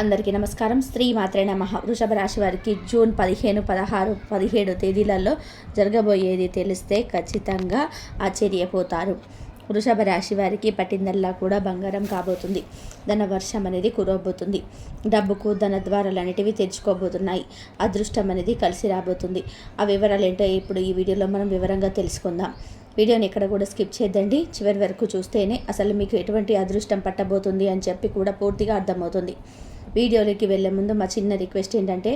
అందరికీ నమస్కారం. స్త్రీ మాత్రే నమ. వృషభ రాశి వారికి జూన్ పదిహేను పదహారు పదిహేడు తేదీలలో జరగబోయేది తెలిస్తే ఖచ్చితంగా ఆశ్చర్యపోతారు. వృషభ రాశి వారికి పట్టిందల్లా కూడా బంగారం కాబోతుంది. ధన వర్షం అనేది కురవబోతుంది. డబ్బుకు ధన ద్వారాలు అనేటివి తెరుచుకోబోతున్నాయి అదృష్టం అనేది కలిసి రాబోతుంది. ఆ వివరాలు ఏంటో ఇప్పుడు ఈ వీడియోలో మనం వివరంగా తెలుసుకుందాం. వీడియోని ఎక్కడ కూడా స్కిప్ చేద్దండి చివరి వరకు చూస్తేనే అసలు మీకు ఎటువంటి అదృష్టం పట్టబోతుంది అని చెప్పి కూడా పూర్తిగా అర్థమవుతుంది. వీడియోలోకి వెళ్ళే ముందు మా చిన్న రిక్వెస్ట్ ఏంటంటే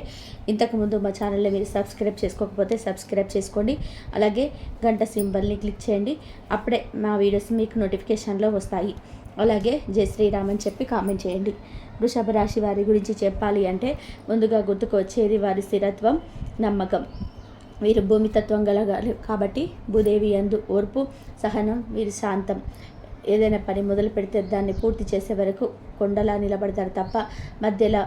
ఇంతకుముందు మా ఛానల్లో మీరు సబ్స్క్రైబ్ చేసుకోకపోతే సబ్స్క్రైబ్ చేసుకోండి. అలాగే గంట సింబల్ని క్లిక్ చేయండి. అప్పుడే మా వీడియోస్ మీకు నోటిఫికేషన్లో వస్తాయి. అలాగే జై శ్రీరామ్ అని చెప్పి కామెంట్ చేయండి. వృషభ రాశి వారి గురించి చెప్పాలి అంటే ముందుగా గుర్తుకు వచ్చేది వారి స్థిరత్వం నమ్మకం. వీరు భూమితత్వం కలగాలి కాబట్టి భూదేవి అందు ఓర్పు సహనం వీరి శాంతం. ఏదైనా పని మొదలు పెడితే దాన్ని పూర్తి చేసే వరకు కొండలా నిలబడతారు తప్ప మధ్యలో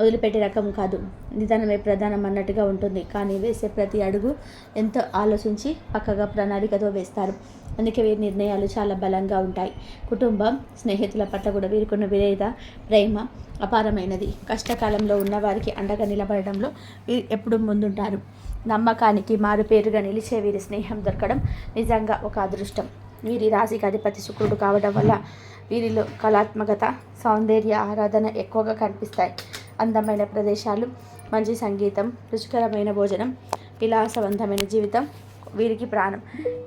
వదిలిపెట్టే రకం కాదు. నిదానమే ప్రధానం అన్నట్టుగా ఉంటుంది. కానీ వేసే ప్రతి అడుగు ఎంతో ఆలోచించి పక్కగా ప్రణాళికతో వేస్తారు. అందుకే వీరి నిర్ణయాలు చాలా బలంగా ఉంటాయి. కుటుంబం స్నేహితుల పట్ల కూడా వీరికున్న విధేయత ప్రేమ అపారమైనది. కష్టకాలంలో ఉన్నవారికి అండగా నిలబడడంలో వీరు ఎప్పుడూ ముందుంటారు. నమ్మకానికి మారుపేరుగా నిలిచే వీరి స్నేహం దొరకడం నిజంగా ఒక అదృష్టం. వీరి రాశికి అధిపతి శుక్రుడు కావడం వల్ల వీరిలో కళాత్మకత సౌందర్య ఆరాధన ఎక్కువగా కనిపిస్తాయి. అందమైన ప్రదేశాలు మంచి సంగీతం రుచికరమైన భోజనం విలాసవంతమైన జీవితం వీరికి ప్రాణం.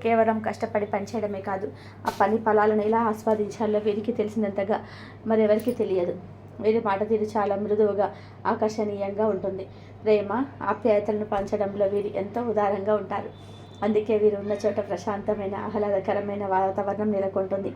కేవలం కష్టపడి పనిచేయడమే కాదు ఆ పని ఫలాలను ఎలా ఆస్వాదించాలో వీరికి తెలిసినంతగా మరెవరికి తెలియదు. వీరి మాట తీరు చాలా మృదువుగా ఆకర్షణీయంగా ఉంటుంది. ప్రేమ ఆప్యాయతలను పంచడంలో వీరు ఎంతో ఉదారంగా ఉంటారు. అందుకే వీరు ఉన్న చోట ప్రశాంతమైన ఆహ్లాదకరమైన వాతావరణం నెలకొంటుంది.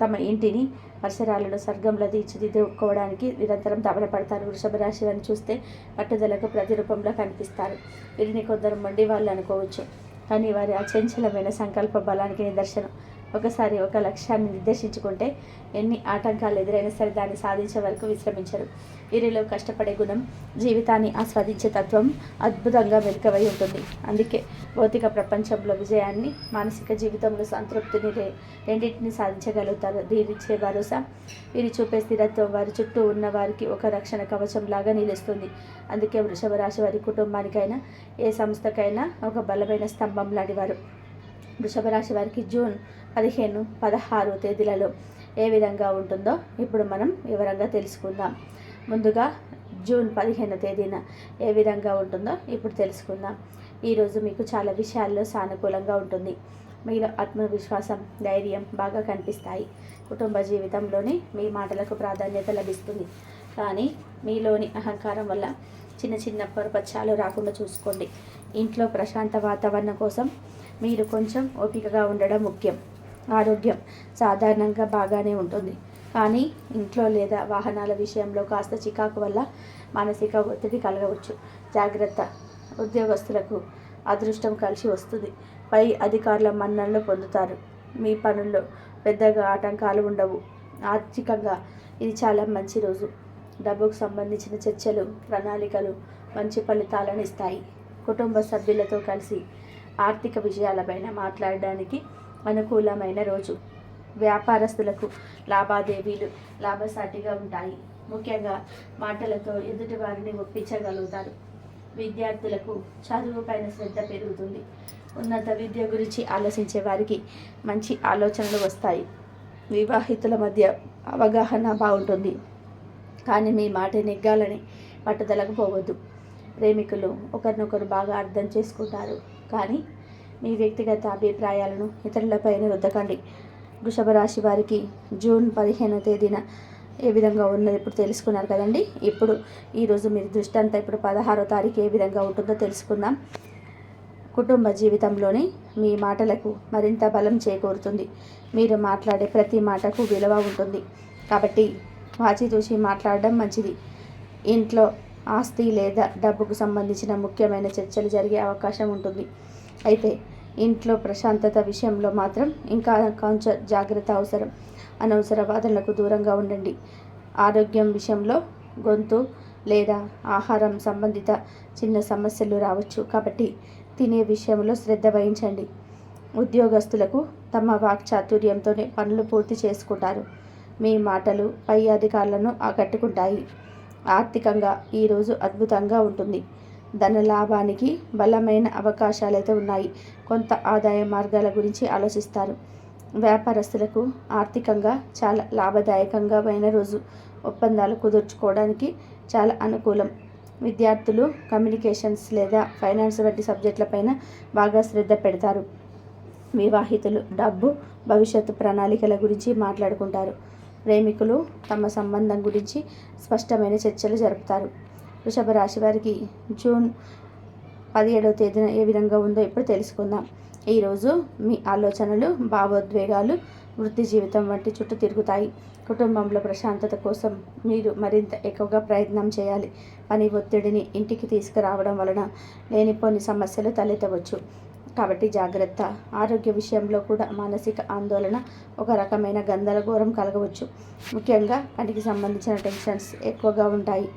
తమ ఇంటిని పరిసరాలను స్వర్గంలో తీర్చిదిద్దుకోవడానికి నిరంతరం పడతారు వృషభ రాశి వారిని చూస్తే పట్టుదలకు ప్రతిరూపంలో కనిపిస్తారు. వీరిని కొందరు మొండి వాళ్ళు అనుకోవచ్చు. కానీ వారి అచంచలమైన సంకల్ప బలానికి నిదర్శనం. ఒకసారి ఒక లక్ష్యాన్ని నిర్దేశించుకుంటే ఎన్ని ఆటంకాలు ఎదురైనా సరే దాన్ని సాధించే వరకు విశ్రమించరు. వీరిలో కష్టపడే గుణం జీవితాన్ని ఆస్వాదించే తత్వం అద్భుతంగా మెరుకవై ఉంటుంది. అందుకే భౌతిక ప్రపంచంలో విజయాన్ని మానసిక జీవితంలో సంతృప్తిని రెండింటిని సాధించగలుగుతారు. దీనిచ్చే భరోసా వీరి చూపే స్థిరత్వం వారి చుట్టూ ఉన్న వారికి ఒక రక్షణ కవచం లాగా నిలుస్తుంది. అందుకే వృషభ రాశి వారి కుటుంబానికైనా ఏ సంస్థకైనా ఒక బలమైన స్తంభం లాంటివారు. వృషభ రాశి వారికి జూన్ పదిహేను పదహారు తేదీలలో ఏ విధంగా ఉంటుందో ఇప్పుడు మనం వివరంగా తెలుసుకుందాం. ముందుగా జూన్ పదిహేను తేదీన ఏ విధంగా ఉంటుందో ఇప్పుడు తెలుసుకుందాం. ఈరోజు మీకు చాలా విషయాల్లో సానుకూలంగా ఉంటుంది. మీలో ఆత్మవిశ్వాసం ధైర్యం బాగా కనిపిస్తాయి. కుటుంబ జీవితంలోని మీ మాటలకు ప్రాధాన్యత లభిస్తుంది. కానీ మీలోని అహంకారం వల్ల చిన్న చిన్న పొరపచ్చాలు రాకుండా చూసుకోండి. ఇంట్లో ప్రశాంత వాతావరణం కోసం మీరు కొంచెం ఓపికగా ఉండడం ముఖ్యం. ఆరోగ్యం సాధారణంగా బాగానే ఉంటుంది. కానీ ఇంట్లో లేదా వాహనాల విషయంలో కాస్త చికాకు వల్ల మానసిక ఒత్తిడి కలగవచ్చు. జాగ్రత్త. ఉద్యోగస్తులకు అదృష్టం కలిసి వస్తుంది. పై అధికారుల మన్ననలు పొందుతారు. మీ పనుల్లో పెద్దగా ఆటంకాలు ఉండవు. ఆర్థికంగా ఇది చాలా మంచి రోజు. డబ్బుకు సంబంధించిన చర్చలు ప్రణాళికలు మంచి ఫలితాలను ఇస్తాయి. కుటుంబ సభ్యులతో కలిసి ఆర్థిక విషయాలపైన మాట్లాడడానికి అనుకూలమైన రోజు. వ్యాపారస్తులకు లావాదేవీలు లాభసాటిగా ఉంటాయి. ముఖ్యంగా మాటలతో ఎదుటి వారిని ఒప్పించగలుగుతారు. విద్యార్థులకు చదువుపైన శ్రద్ధ పెరుగుతుంది. ఉన్నత విద్య గురించి ఆలోచించే వారికి మంచి ఆలోచనలు వస్తాయి. వివాహితుల మధ్య అవగాహన బాగుంటుంది. కానీ మీ మాట నెగ్గాలని పట్టుదలకు పోవద్దు. ప్రేమికులు ఒకరినొకరు బాగా అర్థం చేసుకుంటారు. కానీ మీ వ్యక్తిగత అభిప్రాయాలను ఇతరులపైన రుద్దకండి. వృషభ రాశి వారికి జూన్ పదిహేనో తేదీన ఏ విధంగా ఉన్నది ఇప్పుడు తెలుసుకున్నారు కదండి? ఇప్పుడు ఈరోజు మీరు దృష్టి అంతా ఇప్పుడు పదహారో తారీఖు ఏ విధంగా ఉంటుందో తెలుసుకుందాం. కుటుంబ జీవితంలోని మీ మాటలకు మరింత బలం చేకూరుతుంది. మీరు మాట్లాడే ప్రతి మాటకు విలువ ఉంటుంది. కాబట్టి వాచితూచి మాట్లాడడం మంచిది. ఇంట్లో ఆస్తి లేదా డబ్బుకు సంబంధించిన ముఖ్యమైన చర్చలు జరిగే అవకాశం ఉంటుంది. అయితే ఇంట్లో ప్రశాంతత విషయంలో మాత్రం ఇంకా కొంచెం జాగ్రత్త అవసరం. అనవసర వాదనలకు దూరంగా ఉండండి. ఆరోగ్యం విషయంలో గొంతు లేదా ఆహారం సంబంధిత చిన్న సమస్యలు రావచ్చు కాబట్టి తినే విషయంలో శ్రద్ధ వహించండి. ఉద్యోగస్తులకు తమ వాక్చాతుర్యంతోనే పనులు పూర్తి చేసుకుంటారు. మీ మాటలు పై అధికారులను ఆకట్టుకుంటాయి. ఆర్థికంగా ఈరోజు అద్భుతంగా ఉంటుంది. ధన లాభానికి బలమైన అవకాశాలైతే ఉన్నాయి. కొంత ఆదాయ మార్గాల గురించి ఆలోచిస్తారు. వ్యాపారస్తులకు ఆర్థికంగా చాలా లాభదాయకంగా అయిన రోజు ఒప్పందాలు కుదుర్చుకోవడానికి చాలా అనుకూలం. విద్యార్థులు కమ్యూనికేషన్స్ లేదా ఫైనాన్స్ వంటి సబ్జెక్టులపైన బాగా శ్రద్ధ పెడతారు. వివాహితులు డబ్బు భవిష్యత్తు ప్రణాళికల గురించి మాట్లాడుకుంటారు. ప్రేమికులు తమ సంబంధం గురించి స్పష్టమైన చర్చలు జరుపుతారు. వృషభ రాశి వారికి జూన్ పదిహేడవ తేదీన ఏ విధంగా ఉందో ఇప్పుడు తెలుసుకుందాం. ఈరోజు మీ ఆలోచనలు భావోద్వేగాలు వృత్తి జీవితం వంటి చుట్టూ తిరుగుతాయి. కుటుంబంలో ప్రశాంతత కోసం మీరు మరింత ఎక్కువగా ప్రయత్నం చేయాలి. పని ఒత్తిడిని ఇంటికి తీసుకురావడం వలన లేనిపోని సమస్యలు తలెత్తవచ్చు. కాబట్టి జాగ్రత్త. ఆరోగ్య విషయంలో కూడా మానసిక ఆందోళన ఒక రకమైన గందరగోళం కలగవచ్చు. ముఖ్యంగా కంటికి సంబంధించిన టెన్షన్స్ ఎక్కువగా ఉంటాయి.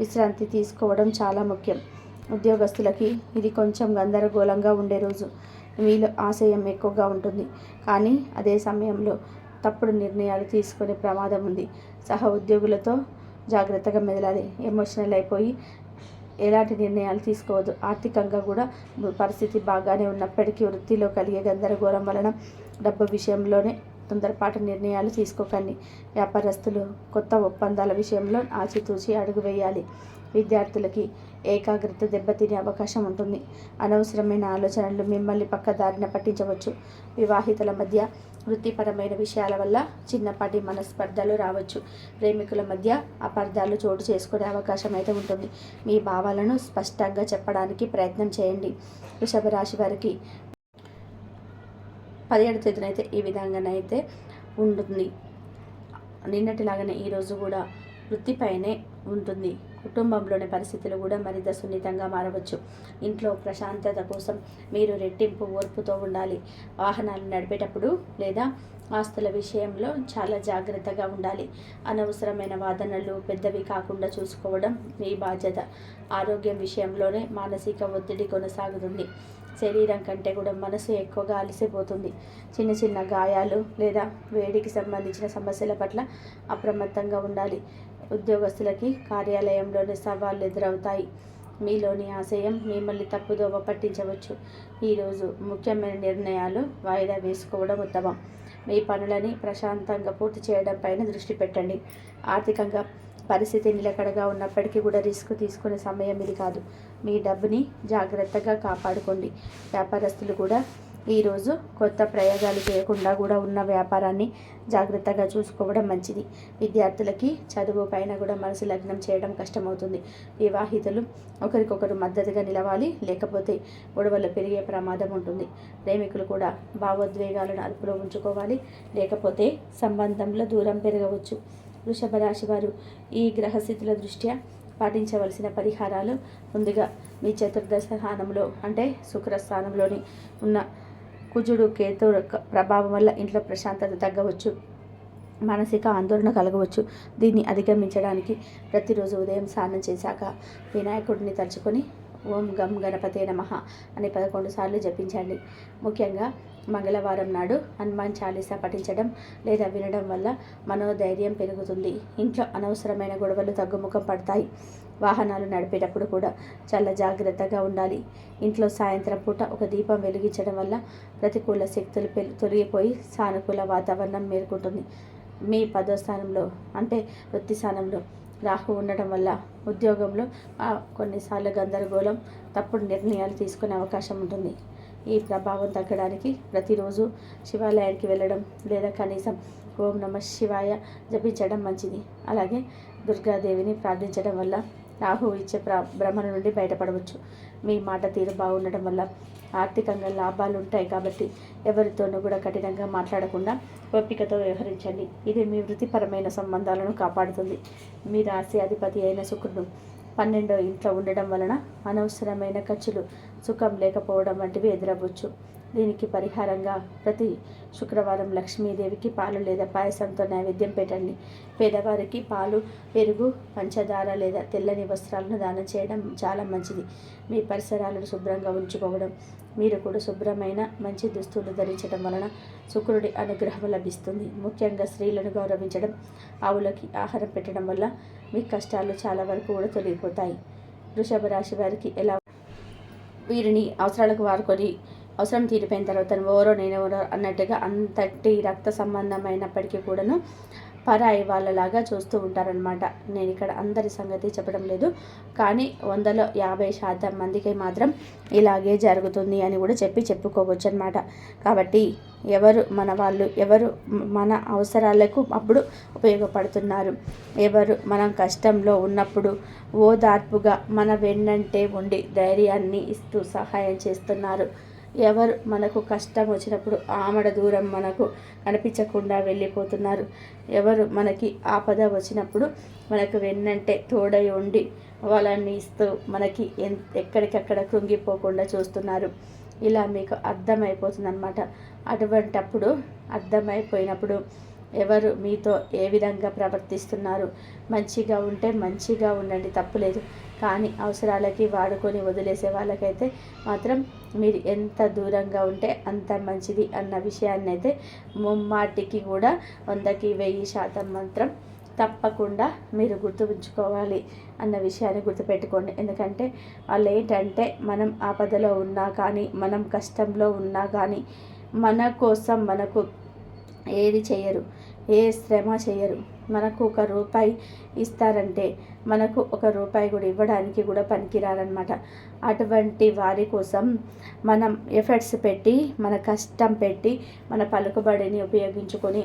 విశ్రాంతి తీసుకోవడం చాలా ముఖ్యం. ఉద్యోగస్తులకి ఇది కొంచెం గందరగోళంగా ఉండే రోజు. మీలో ఆశయం ఎక్కువగా ఉంటుంది. కానీ అదే సమయంలో తప్పుడు నిర్ణయాలు తీసుకునే ప్రమాదం ఉంది. సహ ఉద్యోగులతో జాగ్రత్తగా మెదలాలి. ఎమోషనల్ అయిపోయి ఎలాంటి నిర్ణయాలు తీసుకోవద్దు. ఆర్థికంగా కూడా పరిస్థితి బాగానే ఉన్నప్పటికీ వృత్తిలో కలిగే గందరగోళం వలన డబ్బు విషయంలోనే తొందరపాటు నిర్ణయాలు తీసుకోకండి. వ్యాపారస్తులు కొత్త ఒప్పందాల విషయంలో ఆచితూచి అడుగు వేయాలి. విద్యార్థులకి ఏకాగ్రత దెబ్బతినే అవకాశం ఉంటుంది. అనవసరమైన ఆలోచనలు మిమ్మల్ని పక్కదారిన పట్టించవచ్చు. వివాహితుల మధ్య వృత్తిపరమైన విషయాల వల్ల చిన్నపాటి మనస్పర్ధలు రావచ్చు. ప్రేమికుల మధ్య అపార్థాలు చోటు చేసుకునే అవకాశం అయితే ఉంటుంది. మీ భావాలను స్పష్టంగా చెప్పడానికి ప్రయత్నం చేయండి. వృషభ రాశి వారికి పదిహేడు తేదీన అయితే ఈ విధంగానైతే ఉంటుంది. నిన్నటిలాగానే ఈరోజు కూడా వృత్తిపైనే ఉంటుంది. కుటుంబంలోని పరిస్థితులు కూడా మరింత సున్నితంగా మారవచ్చు. ఇంట్లో ప్రశాంతత కోసం మీరు రెట్టింపు ఓర్పుతో ఉండాలి. వాహనాలు నడిపేటప్పుడు లేదా ఆస్తుల విషయంలో చాలా జాగ్రత్తగా ఉండాలి. అనవసరమైన వాదనలు పెద్దవి కాకుండా చూసుకోవడం మీ బాధ్యత. ఆరోగ్యం విషయంలోనే మానసిక ఒత్తిడి కొనసాగుతుంది. శరీరం కంటే కూడా మనసు ఎక్కువగా అలసిపోతుంది. చిన్న చిన్న గాయాలు లేదా వేడికి సంబంధించిన సమస్యల పట్ల అప్రమత్తంగా ఉండాలి. ఉద్యోగస్తులకి కార్యాలయంలోని సవాళ్ళు ఎదురవుతాయి. మీలోని ఆశయం మిమ్మల్ని తప్పుదోవ పట్టించవచ్చు. ఈరోజు ముఖ్యమైన నిర్ణయాలు వాయిదా వేసుకోవడం ఉత్తమం. మీ పనులని ప్రశాంతంగా పూర్తి చేయడం పైన దృష్టి పెట్టండి. ఆర్థికంగా పరిస్థితి నిలకడగా ఉన్నప్పటికీ కూడా రిస్క్ తీసుకునే సమయం ఇది కాదు. మీ డబ్బుని జాగ్రత్తగా కాపాడుకోండి. వ్యాపారస్తులు కూడా ఈరోజు కొత్త ప్రయోగాలు చేయకుండా కూడా ఉన్న వ్యాపారాన్ని జాగ్రత్తగా చూసుకోవడం మంచిది. విద్యార్థులకి చదువు పైన కూడా మనసు లగ్నం చేయడం కష్టమవుతుంది. వివాహితులు ఒకరికొకరు మద్దతుగా నిలవాలి లేకపోతే గొడవలు పెరిగే ప్రమాదం ఉంటుంది. ప్రేమికులు కూడా భావోద్వేగాలను అదుపులో ఉంచుకోవాలి లేకపోతే సంబంధంలో దూరం పెరగవచ్చు. వృషభ రాశి వారు ఈ గ్రహస్థితుల దృష్ట్యా పాటించవలసిన పరిహారాలు ముందుగా మీ చతుర్దశ స్థానంలో అంటే శుక్రస్థానంలోని ఉన్న కుజుడు కేతు ప్రభావం వల్ల ఇంట్లో ప్రశాంతత తగ్గవచ్చు మానసిక ఆందోళన కలగవచ్చు. దీన్ని అధిగమించడానికి ప్రతిరోజు ఉదయం స్నానం చేశాక వినాయకుడిని తలుచుకొని ఓం గం గణపతే నమ అని పదకొండు సార్లు జపించండి. ముఖ్యంగా మంగళవారం నాడు హనుమాన్ చాలీసా పఠించడం లేదా వినడం వల్ల మనోధైర్యం పెరుగుతుంది. ఇంట్లో అనవసరమైన గొడవలు తగ్గుముఖం పడతాయి. వాహనాలు నడిపేటప్పుడు కూడా చాలా జాగ్రత్తగా ఉండాలి. ఇంట్లో సాయంత్రం పూట ఒక దీపం వెలిగించడం వల్ల ప్రతికూల శక్తులు తొలగిపోయి సానుకూల వాతావరణం మేల్కొంటుంది. మీ పదో స్థానంలో అంటే వృత్తి స్థానంలో రాహు ఉండడం వల్ల ఉద్యోగంలో కొన్నిసార్లు గందరగోళం తప్పుడు నిర్ణయాలు తీసుకునే అవకాశం ఉంటుంది. ఈ ప్రభావం తగ్గడానికి ప్రతిరోజు శివాలయానికి వెళ్ళడం లేదా కనీసం ఓం నమ శివాయ జపించడం మంచిది. అలాగే దుర్గాదేవిని ప్రార్థించడం వల్ల రాహు ఇచ్చే ప్ర భ్రమణ నుండి బయటపడవచ్చు. మీ మాట తీరు బాగుండటం వల్ల ఆర్థికంగా లాభాలు ఉంటాయి కాబట్టి ఎవరితోనూ కూడా కఠినంగా మాట్లాడకుండా ఓపికతో వ్యవహరించండి. ఇది మీ వృత్తిపరమైన సంబంధాలను కాపాడుతుంది. మీ రాశి అధిపతి అయిన శుక్రుడు పన్నెండో ఇంట్లో ఉండడం వలన అనవసరమైన ఖర్చులు సుఖం లేకపోవడం వంటివి ఎదురవ్వచ్చు. దీనికి పరిహారంగా ప్రతి శుక్రవారం లక్ష్మీదేవికి పాలు లేదా పాయసంతో నైవేద్యం పెట్టండి. పేదవారికి పాలు పెరుగు పంచదార లేదా తెల్లని వస్త్రాలను దానం చేయడం చాలా మంచిది. మీ పరిసరాలను శుభ్రంగా ఉంచుకోవడం మీరు కూడా శుభ్రమైన మంచి దుస్తులు ధరించడం వలన శుక్రుడి అనుగ్రహం లభిస్తుంది. ముఖ్యంగా స్త్రీలను గౌరవించడం ఆవులకి ఆహారం పెట్టడం వల్ల మీ కష్టాలు చాలా వరకు కూడా తొలగిపోతాయి. వృషభ రాశి వారికి ఎలా వీరిని అవసరాలకు వాడుకొని అవసరం తీరిపోయిన తర్వాత ఓరో నేనెవరో అన్నట్టుగా అంతటి రక్త సంబంధమైనప్పటికీ కూడాను పరాయి వాళ్ళలాగా చూస్తూ ఉంటారనమాట నేను ఇక్కడ అందరి సంగతి చెప్పడం లేదు. కానీ వందలో యాభై శాతం మందికి మాత్రం ఇలాగే జరుగుతుంది అని కూడా చెప్పి చెప్పుకోవచ్చు అనమాట కాబట్టి ఎవరు మన వాళ్ళు ఎవరు మన అవసరాలకు అప్పుడు ఉపయోగపడుతున్నారు. ఎవరు మనం కష్టంలో ఉన్నప్పుడు ఓదార్పుగా మన వెన్నంటే ఉండి ధైర్యాన్ని ఇస్తూ సహాయం చేస్తున్నారు. ఎవరు మనకు కష్టం వచ్చినప్పుడు ఆమడ దూరం మనకు కనిపించకుండా వెళ్ళిపోతున్నారు. ఎవరు మనకి ఆపద వచ్చినప్పుడు మనకు వెన్నంటే తోడై ఉండి వాళ్ళని ఇస్తూ మనకి ఎక్కడికక్కడ కృంగిపోకుండా చూస్తున్నారు. ఇలా మీకు అర్థమైపోతుందన్నమాట. అటువంటప్పుడు అర్థమైపోయినప్పుడు ఎవరు మీతో ఏ విధంగా ప్రవర్తిస్తున్నారు? మంచిగా ఉంటే మంచిగా ఉండండి తప్పులేదు. కానీ అవసరాలకి వాడుకొని వదిలేసే వాళ్ళకైతే మాత్రం మీరు ఎంత దూరంగా ఉంటే అంత మంచిది అన్న విషయాన్ని అయితే ముమ్మాటికి కూడా వందకి వెయ్యి శాతం మాత్రం తప్పకుండా మీరు గుర్తు ఉంచుకోవాలి అన్న విషయాన్ని గుర్తుపెట్టుకోండి. ఎందుకంటే వాళ్ళు ఏంటంటే మనం ఆపదలో ఉన్నా కానీ మనం కష్టంలో ఉన్నా కానీ మన కోసం మనకు ఏది చేయరు. ఏ శ్రమ చేయరు. మనకు ఒక రూపాయి ఇస్తారంటే మనకు ఒక రూపాయి కూడా ఇవ్వడానికి కూడా పనికిరారనమాట అటువంటి వారి కోసం మనం ఎఫర్ట్స్ పెట్టి మన కష్టం పెట్టి మన పలుకుబడిని ఉపయోగించుకొని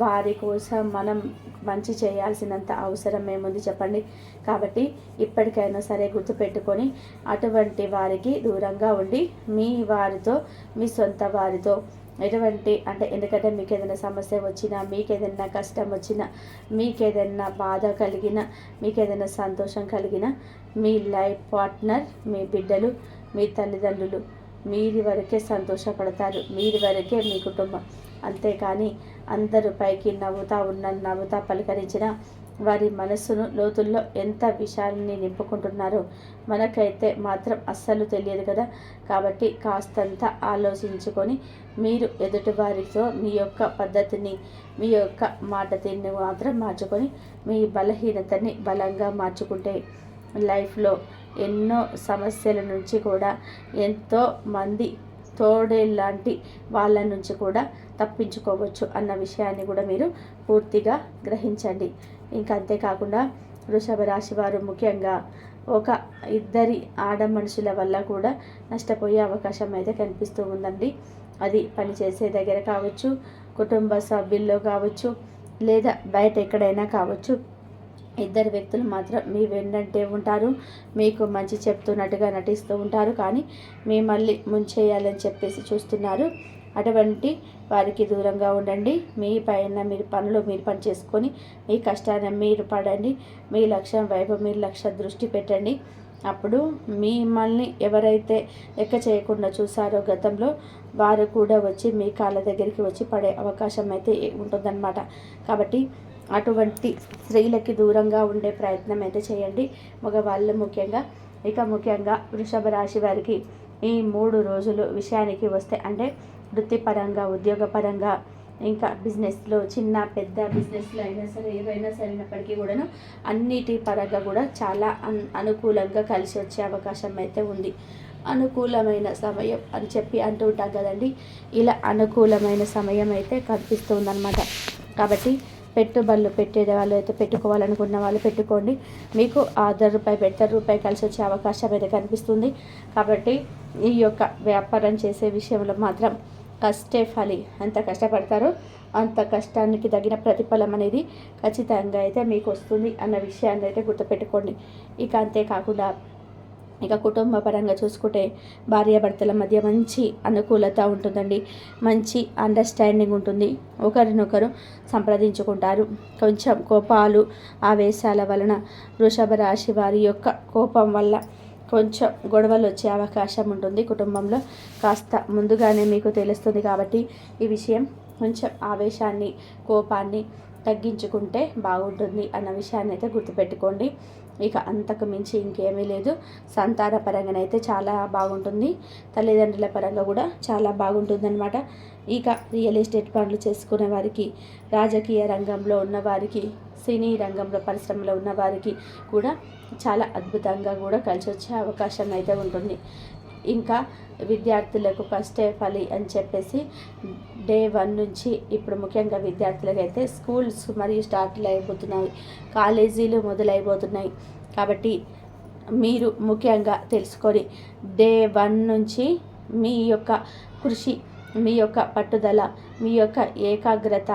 వారి కోసం మనం మంచి చేయాల్సినంత అవసరం ఏముంది చెప్పండి? కాబట్టి ఇప్పటికైనా సరే గుర్తుపెట్టుకొని అటువంటి వారికి దూరంగా ఉండి మీ వారితో మీ సొంత వారితో ఎటువంటి అంటే ఎందుకంటే మీకు ఏదైనా సమస్య వచ్చినా మీకు ఏదైనా కష్టం వచ్చినా మీకు ఏదైనా బాధ కలిగిన మీకు ఏదైనా సంతోషం కలిగిన మీ లైఫ్ పార్ట్నర్ మీ బిడ్డలు మీ తల్లిదండ్రులు మీరి వరకే సంతోషపడతారు. మీరి వరకే మీ కుటుంబం. అంతేకాని అందరూ పైకి నవ్వుతా ఉన్న నవ్వుతా పలకరించిన వారి మనస్సును లోతుల్లో ఎంత విషయాన్ని నింపుకుంటున్నారో మనకైతే మాత్రం అస్సలు తెలియదు కదా. కాబట్టి కాస్తంత ఆలోచించుకొని మీరు ఎదుటివారితో మీ యొక్క పద్ధతిని మీ యొక్క మాట తిని మాత్రం మార్చుకొని మీ బలహీనతని బలంగా మార్చుకుంటే లైఫ్లో ఎన్నో సమస్యల నుంచి కూడా ఎంతో మంది తోడేలాంటి వాళ్ళ నుంచి కూడా తప్పించుకోవచ్చు అన్న విషయాన్ని కూడా మీరు పూర్తిగా గ్రహించండి. ఇంకా అంతేకాకుండా వృషభ రాశి వారు ముఖ్యంగా ఒక ఇద్దరి ఆడ మనుషుల వల్ల కూడా నష్టపోయే అవకాశం అయితే కనిపిస్తూ ఉందండి. అది పనిచేసే దగ్గర కావచ్చు కుటుంబ సభ్యుల్లో కావచ్చు లేదా బయట ఎక్కడైనా కావచ్చు. ఇద్దరు వ్యక్తులు మాత్రం మీ వెన్నంటే ఉంటారు మీకు మంచి చెప్తున్నట్టుగా నటిస్తూ ఉంటారు. కానీ మిమ్మల్ని ముంచేయాలని చెప్పేసి చూస్తున్నారు. అటువంటి వారికి దూరంగా ఉండండి. మీ పైన మీరు పనులు మీరు పని చేసుకొని మీ కష్టాన్ని మీరు పడండి. మీ లక్ష్యం వైపు మీరు లక్ష్య దృష్టి పెట్టండి. అప్పుడు మిమ్మల్ని ఎవరైతే లెక్క చేయకుండా చూసారో గతంలో వారు కూడా వచ్చి మీ కాళ్ళ దగ్గరికి వచ్చి పడే అవకాశం అయితే ఉంటుందన్నమాట. కాబట్టి అటువంటి స్త్రీలకి దూరంగా ఉండే ప్రయత్నం అయితే చేయండి. మగవాళ్ళు ముఖ్యంగా. ఇక ముఖ్యంగా వృషభ రాశి వారికి ఈ మూడు రోజులు విషయానికి వస్తే అంటే వృత్తిపరంగా ఉద్యోగపరంగా ఇంకా బిజినెస్లో చిన్న పెద్ద బిజినెస్లో అయినా సరే ఏవైనా సరైనప్పటికీ కూడాను అన్నిటి పరంగా కూడా చాలా అన్ అనుకూలంగా కలిసి వచ్చే అవకాశం అయితే ఉంది. అనుకూలమైన సమయం అని చెప్పి అంటూ ఉంటాం కదండి. ఇలా అనుకూలమైన సమయం అయితే కనిపిస్తుందన్నమాట. కాబట్టి పెట్టుబడులు పెట్టే వాళ్ళు అయితే పెట్టుకోవాలనుకున్న వాళ్ళు పెట్టుకోండి. మీకు ఆధార్ రూపాయి పెడతారు రూపాయి కలిసి వచ్చే అవకాశం అయితే కనిపిస్తుంది. కాబట్టి ఈ యొక్క వ్యాపారం చేసే విషయంలో మాత్రం కష్టే ఫలి. ఎంత కష్టపడతారో. అంత కష్టానికి తగిన ప్రతిఫలం అనేది ఖచ్చితంగా అయితే మీకు వస్తుంది అన్న విషయాన్ని అయితే గుర్తుపెట్టుకోండి. ఇక అంతేకాకుండా ఇక కుటుంబ పరంగా చూసుకుంటే భార్యాభర్తల మధ్య మంచి అనుకూలత ఉంటుందండి. మంచి అండర్స్టాండింగ్ ఉంటుంది. ఒకరినొకరు సంప్రదించుకుంటారు. కొంచెం కోపాలు ఆవేశాల వలన వృషభ రాశి వారి యొక్క కోపం వల్ల కొంచెం గొడవలు వచ్చే అవకాశం ఉంటుంది కుటుంబంలో. కాస్త ముందుగానే మీకు తెలుస్తుంది కాబట్టి ఈ విషయం కొంచెం ఆవేశాన్ని కోపాన్ని తగ్గించుకుంటే బాగుంటుంది అన్న విషయాన్ని అయితే గుర్తుపెట్టుకోండి. ఇక అంతకు మించి ఇంకేమీ లేదు. సంతాన పరంగానైతే చాలా బాగుంటుంది. తల్లిదండ్రుల పరంగా కూడా చాలా బాగుంటుందన్నమాట. ఇక రియల్ ఎస్టేట్ పనులు చేసుకునే వారికి రాజకీయ రంగంలో ఉన్న వారికి సినీ రంగంలో పరిశ్రమలో ఉన్న వారికి కూడా చాలా అద్భుతంగా కూడా కలిసి వచ్చే అవకాశం అయితే ఉంటుంది. ఇంకా విద్యార్థులకు ఫస్ట్ ఫలి అని చెప్పేసి డే వన్ నుంచి ఇప్పుడు ముఖ్యంగా విద్యార్థులకు అయితే స్కూల్స్ మరియు స్టార్ట్లు అయిపోతున్నాయి. కాలేజీలు మొదలైపోతున్నాయి. కాబట్టి మీరు ముఖ్యంగా తెలుసుకొని డే వన్ నుంచి మీ యొక్క కృషి మీ యొక్క పట్టుదల మీ యొక్క ఏకాగ్రత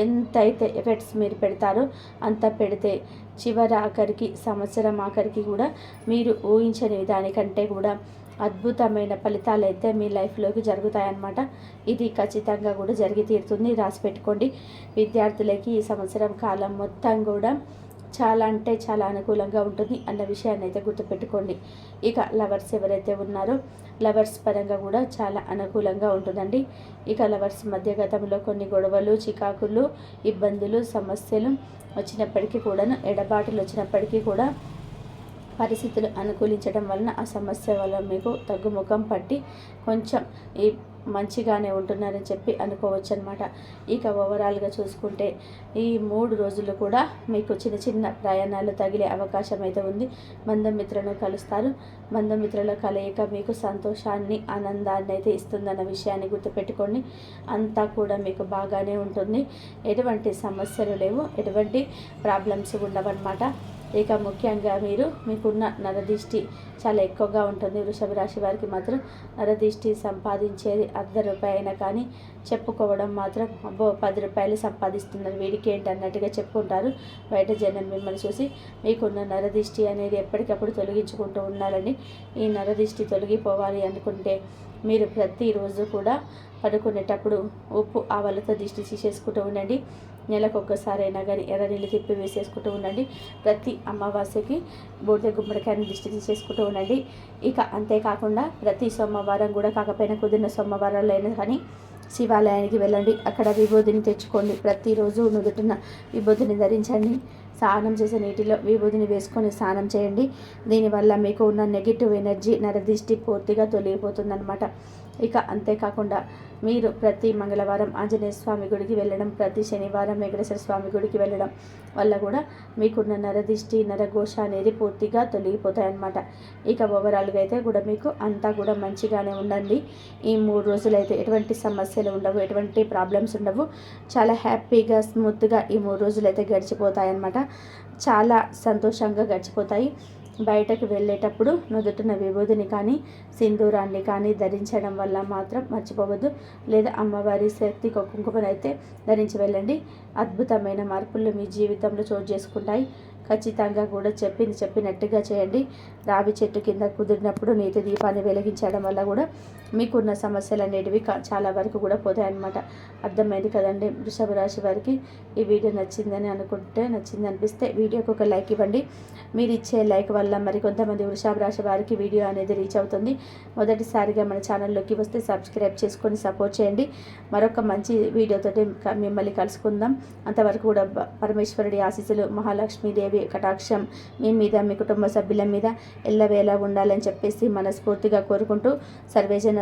ఎంతైతే ఎఫెక్ట్స్ మీరు పెడతారో అంత పెడితే చివరి ఆఖరికి సంవత్సరం ఆఖరికి కూడా మీరు ఊహించని దానికంటే కూడా అద్భుతమైన ఫలితాలు అయితే మీ లైఫ్లోకి జరుగుతాయన్నమాట. ఇది ఖచ్చితంగా కూడా జరిగి తీరుతుంది. రాసి పెట్టుకోండి. విద్యార్థులకి ఈ సంవత్సరం కాలం మొత్తం కూడా చాలా అంటే చాలా అనుకూలంగా ఉంటుంది అన్న విషయాన్ని అయితే గుర్తుపెట్టుకోండి. ఇక లవర్స్ ఎవరైతే ఉన్నారో లవర్స్ పరంగా కూడా చాలా అనుకూలంగా ఉంటుందండి. ఇక లవర్స్ మధ్య గతంలో కొన్ని గొడవలు చికాకులు ఇబ్బందులు సమస్యలు వచ్చినప్పటికీ కూడాను ఎడబాటులు వచ్చినప్పటికీ కూడా పరిస్థితులు అనుకూలించడం వలన ఆ సమస్య వల్ల మీకు తగ్గుముఖం పట్టి కొంచెం ఈ మంచిగానే ఉంటున్నారని చెప్పి అనుకోవచ్చు అనమాట ఇక ఓవరాల్గా చూసుకుంటే ఈ మూడు రోజులు కూడా మీకు చిన్న చిన్న ప్రయాణాలు తగిలే అవకాశం అయితే ఉంది. బంధుమిత్రులను కలుస్తారు. బంధుమిత్రుల కలయిక మీకు సంతోషాన్ని ఆనందాన్ని అయితే ఇస్తుందన్న విషయాన్ని గుర్తుపెట్టుకోండి. అంతా కూడా మీకు బాగానే ఉంటుంది. ఎటువంటి సమస్యలు లేవు. ఎటువంటి ప్రాబ్లమ్స్ ఉండవన్నమాట. ఇక ముఖ్యంగా మీరు మీకున్న నరదిష్టి చాలా ఎక్కువగా ఉంటుంది. వృషభ రాశి వారికి మాత్రం నరదిష్టి సంపాదించేది అర్ధ రూపాయి అయినా కానీ చెప్పుకోవడం మాత్రం అబ్బో పది రూపాయలు సంపాదిస్తున్నారు. వీడికి ఏంటి అన్నట్టుగా చెప్పుకుంటారు. బయట జనం మిమ్మల్ని చూసి మీకున్న నరదిష్టి అనేది ఎప్పటికప్పుడు తొలగించుకుంటూ ఉండాలని ఈ నరదిష్టి తొలగిపోవాలి అనుకుంటే మీరు ప్రతిరోజు కూడా పడుకునేటప్పుడు ఉప్పు ఆవలతో దిష్టి తీసేసుకుంటూ ఉండండి. నెలకు ఒక్కసారైనా కానీ ఎర్ర నీళ్ళు తిప్పి వేసేసుకుంటూ ఉండండి. ప్రతి అమావాస్యకి బూడిద గుమ్మడికాయని దిష్టి తీసేసుకుంటూ ఉండండి. ఇక అంతేకాకుండా ప్రతి సోమవారం కూడా కాకపోయినా కుదిరిన సోమవారాలు అయినా కానీ శివాలయానికి వెళ్ళండి. అక్కడ విభూతిని తెచ్చుకోండి. ప్రతిరోజు నుదుటిన విభూతిని ధరించండి. స్నానం చేసే నీటిలో విభూతిని వేసుకొని స్నానం చేయండి. దీనివల్ల మీకు ఉన్న నెగిటివ్ ఎనర్జీ నరదిష్టి పూర్తిగా తొలగిపోతుందన్నమాట. ఇక అంతేకాకుండా మీరు ప్రతి మంగళవారం ఆంజనేయ స్వామి గుడికి వెళ్ళడం ప్రతి శనివారం వెంకటేశ్వర స్వామి గుడికి వెళ్ళడం వల్ల కూడా మీకున్న నరదిష్టి నరఘోష అనేది పూర్తిగా తొలగిపోతాయన్నమాట. ఇక ఓవరాల్గా అయితే కూడా మీకు అంతా కూడా మంచిగానే ఉండండి. ఈ మూడు రోజులైతే ఎటువంటి సమస్యలు ఉండవు ఎటువంటి ప్రాబ్లమ్స్ ఉండవు. చాలా హ్యాపీగా స్మూత్గా ఈ మూడు రోజులైతే గడిచిపోతాయన్నమాట. చాలా సంతోషంగా గడిచిపోతాయి. బయటకు వెళ్ళేటప్పుడు నుదుటిన విభూదిని కానీ సింధూరాన్ని కానీ ధరించడం వల్ల మాత్రం మర్చిపోవద్దు. లేదా అమ్మవారి శక్తి కుంకుమనైతే ధరించి వెళ్ళండి. అద్భుతమైన మార్పులు మీ జీవితంలో చోటు చేసుకుంటాయి. ఖచ్చితంగా కూడా చెప్పింది చెప్పినట్టుగా చేయండి. రావి చెట్టు కింద కుదిరినప్పుడు నీతి దీపాన్ని వెలిగించడం వల్ల కూడా మీకున్న సమస్యలు అనేటివి చాలా వరకు కూడా పోతాయన్నమాట. అర్థమైంది కదండి? వృషభ రాశి వారికి ఈ వీడియో నచ్చిందని అనుకుంటే నచ్చింది అనిపిస్తే వీడియోకి ఒక లైక్ ఇవ్వండి. మీరు ఇచ్చే లైక్ వల్ల మరి కొంతమంది వృషభ రాశి వారికి వీడియో అనేది రీచ్ అవుతుంది. మొదటిసారిగా మన ఛానల్లోకి వస్తే సబ్స్క్రైబ్ చేసుకొని సపోర్ట్ చేయండి. మరొక మంచి వీడియోతోటి మిమ్మల్ని కలుసుకుందాం. అంతవరకు కూడా పరమేశ్వరుడి ఆశీస్సులు మహాలక్ష్మీదేవి కటాక్షం మీ మీద మీ కుటుంబ సభ్యుల మీద ఎల్లవేలా ఉండాలని చెప్పేసి మనస్ఫూర్తిగా కోరుకుంటూ సర్వేజన